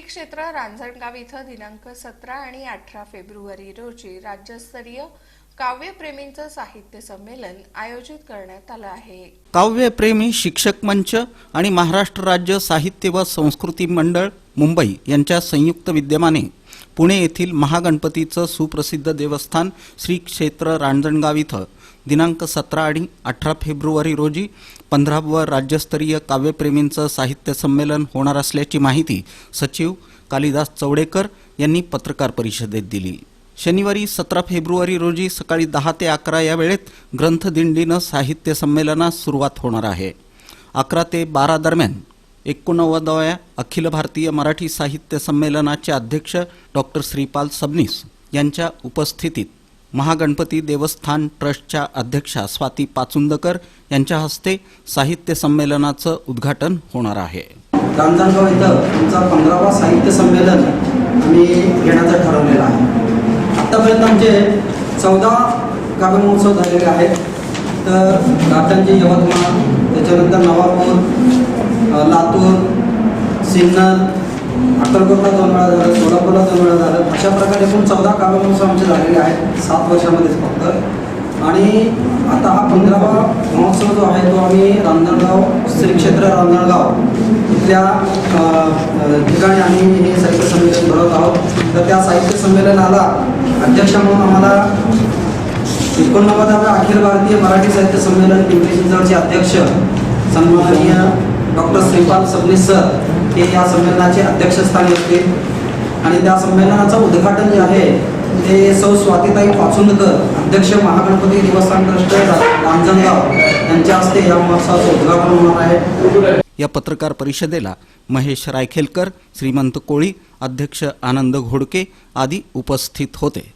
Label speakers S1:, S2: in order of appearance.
S1: क्षेत्र रांजणगाव इथं दिनांक सतरा आणि अठरा फेब्रुवारी रोजी राज्यस्तरीय काव्यप्रेमींचं साहित्य संमेलन आयोजित करण्यात आलं आहे.
S2: काव्यप्रेमी शिक्षक मंच आणि महाराष्ट्र राज्य साहित्य व संस्कृती मंडळ मुंबई यांच्या संयुक्त विद्यमाने पुणे येथील महागणपतीचं सुप्रसिद्ध देवस्थान श्री क्षेत्र रांजणगाव इथं दिनांक सतरा आणि अठरा फेब्रुवारी रोजी पंधरावं राज्यस्तरीय काव्यप्रेमींचं साहित्य संमेलन होणार असल्याची माहिती सचिव कालिदास चवडेकर यांनी पत्रकार परिषदेत दिली. शनिवारी सतरा फेब्रुवारी रोजी सकाळी दहा ते अकरा या वेळेत ग्रंथदिंडीनं साहित्य संमेलनास सुरुवात होणार आहे. अकरा ते बारा दरम्यान एकोणनव्वदाव्या अखिल भारतीय मराठी साहित्य संमेलनाचे अध्यक्ष डॉक्टर श्रीपाल सबनीस यांच्या उपस्थितीत महागणपती देवस्थान ट्रस्टच्या अध्यक्षा स्वाती पाचुंदकर यांच्या हस्ते साहित्य संमेलनाचं उद्घाटन होणार आहे.
S3: रांजणगाव इथं आमचा पंधरावा साहित्य संमेलन आम्ही घेण्याचं ठरवलेलं आहे. आत्तापर्यंत आमचे चौदा काव्य महोत्सव झालेले आहेत. तर घाटांची यवतमाळ त्याच्यानंतर नवापूर लातूर सिन्नर अक्कलकोटला दोन वेळा झालं सोलापूरला दोन झालं. अशा प्रकारे एकूण चौदा काव्य आमचे झालेले आहेत. सात वर्षामध्येच फक्त. आणि आता हा पंधरावा महोत्सव जो आहे तो आम्ही रांजणगाव श्री क्षेत्र रांजणगाव इथल्या ठिकाणी आम्ही हे साहित्य संमेलन भरवत आहोत. तर त्या साहित्य संमेलनाला अध्यक्ष म्हणून आम्हाला एकोणनव्वदाव्या अखिल भारतीय मराठी साहित्य संमेलन पिंपरी चिंचवडचे अध्यक्ष सन्माननीय डॉक्टर श्रीपाल सबनीस सर हे या संमेलनाचे अध्यक्षस्थानी असतील. आणि त्या संमेलनाचं उद्घाटन जे आहे ते सौ स्वातीताई पाचुंदकर अध्यक्ष महागणपती देवस्थान ट्रस्ट रांजणगाव यांच्या हस्ते या महोत्सवाचं उद्घाटन होणार आहे.
S2: या पत्रकार परिषदेला महेश रायखेलकर श्रीमंत कोळी अध्यक्ष आनंद घोडके आदी उपस्थित होते.